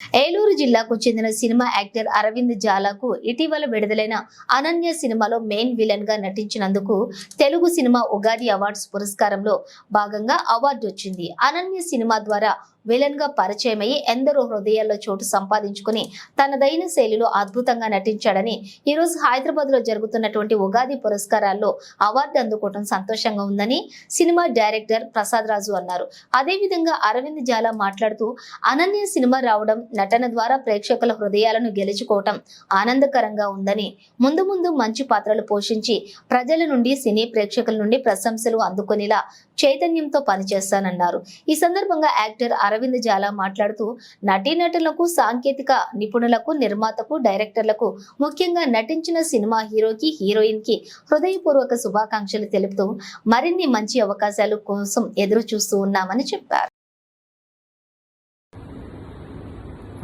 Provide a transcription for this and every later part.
ఏలూరు జిల్లాకు చెందిన cinema actor Arvind జాలాకు ఇటీవల విడుదలైన అనన్య సినిమాలో మెయిన్ విలన్గా నటించినందుకు తెలుగు సినిమా ఉగాది అవార్డ్స్ పురస్కారంలో భాగంగా అవార్డు వచ్చింది. అనన్య సినిమా ద్వారా విలన్గా పరిచయమయ్యి ఎందరో హృదయాల్లో చోటు సంపాదించుకుని తనదైన శైలిలో అద్భుతంగా నటించాడని ఈ రోజు హైదరాబాద్లో జరుగుతున్నటువంటి ఉగాది పురస్కారాల్లో అవార్డు అందుకోవడం సంతోషంగా ఉందని సినిమా డైరెక్టర్ ప్రసాద్ రాజు అన్నారు. అదేవిధంగా అరవింద్ జాలా మాట్లాడుతూ అనన్య సినిమా రావడం నటన ద్వారా ప్రేక్షకుల హృదయాలను గెలుచుకోవటం ఆనందకరంగా ఉందని ముందు ముందు మంచి పాత్రలు పోషించి ప్రజల నుండి సినీ ప్రేక్షకుల నుండి ప్రశంసలు అందుకునేలా చైతన్యంతో పనిచేస్తానన్నారు. ఈ సందర్భంగా యాక్టర్ అరవింద్ అరవింద్ జాలా మాట్లాడుతూ నటీనటులకు సాంకేతిక నిపుణులకు నిర్మాతకు డైరెక్టర్లకు ముఖ్యంగా నటించిన సినిమా హీరోకి హీరోయిన్కి హృదయపూర్వక శుభాకాంక్షలు తెలుపుతూ మరిన్ని మంచి అవకాశాలు కోసం ఎదురు చూస్తూ ఉన్నామని చెప్పారు.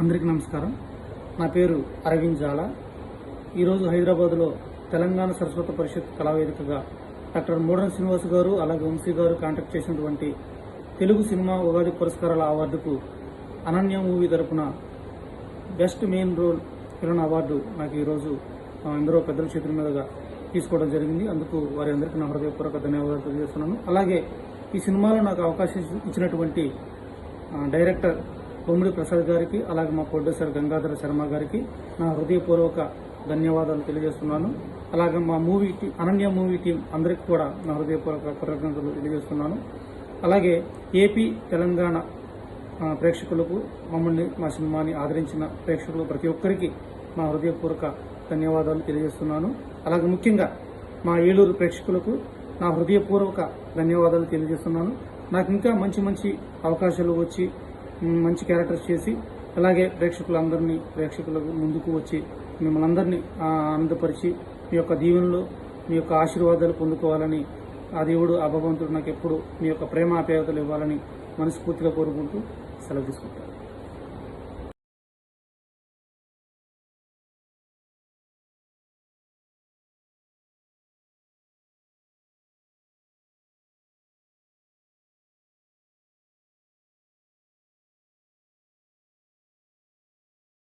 అందరికీ నమస్కారం. నా పేరు అరవింద్ జాలా. ఈరోజు హైదరాబాద్లో తెలంగాణ సరస్వత పరిషత్ కళావేదికగా డాక్టర్ మోడన్ శ్రీనివాస్ గారు అలాగే వంశీ గారు కాంటాక్ట్ చేసినటువంటి తెలుగు సినిమా ఉగాది పురస్కారాల అవార్డుకు అనన్య మూవీ తరపున best main role film award నాకు ఈరోజు ఎందరో పెద్దల చేతుల మీదుగా తీసుకోవడం జరిగింది. అందుకు వారి అందరికీ నా హృదయపూర్వక ధన్యవాదాలు తెలియజేస్తున్నాను. అలాగే ఈ సినిమాలో నాకు అవకాశం ఇచ్చినటువంటి డైరెక్టర్ బొమ్మిడి ప్రసాద్ గారికి అలాగే మా ప్రొడ్యూసర్ గంగాధర శర్మ గారికి నా హృదయపూర్వక ధన్యవాదాలు తెలియజేస్తున్నాను. అలాగే మా మూవీ టీ అనన్య మూవీ టీం అందరికీ కూడా నా హృదయపూర్వక కృతజ్ఞతలు తెలియజేస్తున్నాను. అలాగే ఏపీ తెలంగాణ ప్రేక్షకులకు మమ్మల్ని మా సినిమాని ఆదరించిన ప్రేక్షకులు ప్రతి ఒక్కరికి మా హృదయపూర్వక ధన్యవాదాలు తెలియజేస్తున్నాను. అలాగే ముఖ్యంగా మా ఏలూరు ప్రేక్షకులకు నా హృదయపూర్వక ధన్యవాదాలు తెలియజేస్తున్నాను. నాకు ఇంకా మంచి మంచి అవకాశాలు వచ్చి మంచి క్యారెక్టర్స్ చేసి అలాగే ప్రేక్షకులందరినీ ప్రేక్షకులకు ముందుకు వచ్చి మిమ్మల్ని అందరినీ ఆనందపరిచి మీ యొక్క దీవెనలో మీ యొక్క ఆశీర్వాదాలు పొందుకోవాలని ఆ దేవుడు ఆ భగవంతుడు నాకు ఎప్పుడు మీ యొక్క ప్రేమ ఆప్యాయతలు ఇవ్వాలని మనస్ఫూర్తిగా కోరుకుంటూ సెలవు తీసుకుంటాను.